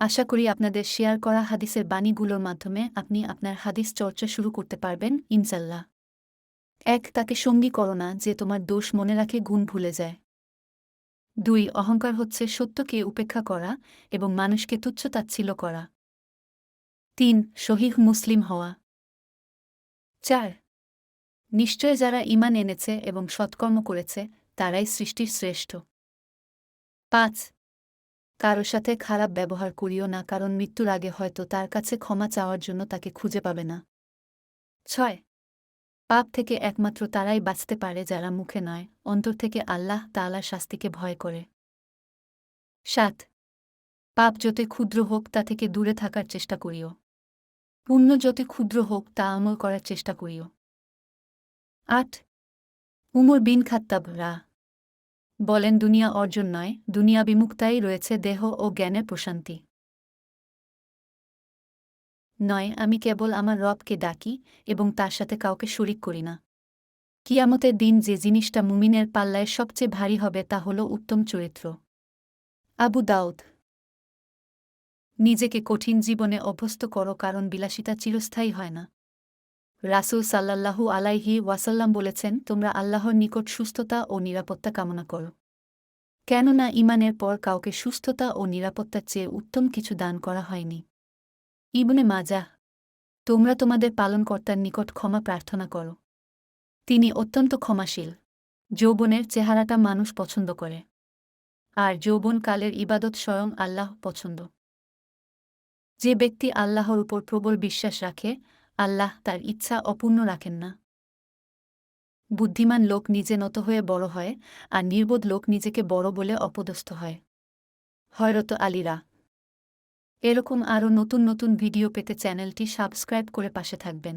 আশা করি আপনাদের শেয়ার করা হাদিসের বাণীগুলোর মাধ্যমে আপনি আপনার হাদিস চর্চা শুরু করতে পারবেন ইনশাল্লাহ এক, তাকে সঙ্গী করো না যে তোমার দোষ মনে রাখে, গুণ ভুলে যায়। দুই, অহংকার হচ্ছে সত্যকে উপেক্ষা করা এবং মানুষকে তুচ্ছতাচ্ছিল্য করা। তিন শহীহ মুসলিম হওয়া। চার, নিশ্চয় যারা ইমান এনেছে এবং সৎকর্ম করেছে, তারাই সৃষ্টির শ্রেষ্ঠ। পাঁচ কারও সাথে খারাপ ব্যবহার করিও না, কারণ মৃত্যুর আগে হয়তো তার কাছে ক্ষমা চাওয়ার জন্য তাকে খুঁজে পাবে না। ছয়। পাপ থেকে একমাত্র তারাই বাঁচতে পারে যারা মুখে নয়, অন্তর থেকে আল্লাহ তাআলার শাস্তিকে ভয় করে। সাত। পাপ যতই ক্ষুদ্র হোক, তা থেকে দূরে থাকার চেষ্টা করিও। পুণ্য যতই ক্ষুদ্র হোক, তা আমল করার চেষ্টা করিও। আট। উমর বিন খাত্তাব রা বলেন, দুনিয়া অর্জন নয়, দুনিয়া বিমুক্তাই রয়েছে দেহ ও জ্ঞানের প্রশান্তি। নয়, আমি কেবল আমার রবকে ডাকি এবং তার সাথে কাউকে শরিক করি না। কিয়ামতের দিন যে জিনিসটা মুমিনের পাল্লায় সবচেয়ে ভারী হবে তা হল উত্তম চরিত্র। আবু দাউদ, নিজেকে কঠিন জীবনে অভ্যস্ত করো কারণ বিলাসিতা চিরস্থায়ী হয় না। রাসূল সাল্লাল্লাহু আলাইহি ওয়াসাল্লাম বলেছেন, তোমরা আল্লাহর নিকট সুস্থতা ও নিরাপত্তা কামনা করো। কেননা ইমানের পর কাউকে সুস্থতা ও নিরাপত্তার চেয়ে উত্তম কিছু দান করা হয়নি। ইবনে মাজা, তোমরা তোমাদের পালনকর্তার নিকট ক্ষমা প্রার্থনা করো। তিনি অত্যন্ত ক্ষমাশীল, যৌবনের চেহারাটা মানুষ পছন্দ করে। আর যৌবনকালের ইবাদত স্বয়ং আল্লাহ পছন্দ। যে ব্যক্তি আল্লাহর উপর প্রবল বিশ্বাস রাখে, আল্লাহ তার ইচ্ছা অপূর্ণ রাখেন না। বুদ্ধিমান লোক নিজে নত হয়ে বড় হয় আর নির্বোধ লোক নিজেকে বড় বলে অপদস্থ হয়। হয়রত আলীরা। এরকম আরও নতুন নতুন ভিডিও পেতে চ্যানেলটি সাবস্ক্রাইব করে পাশে থাকবেন।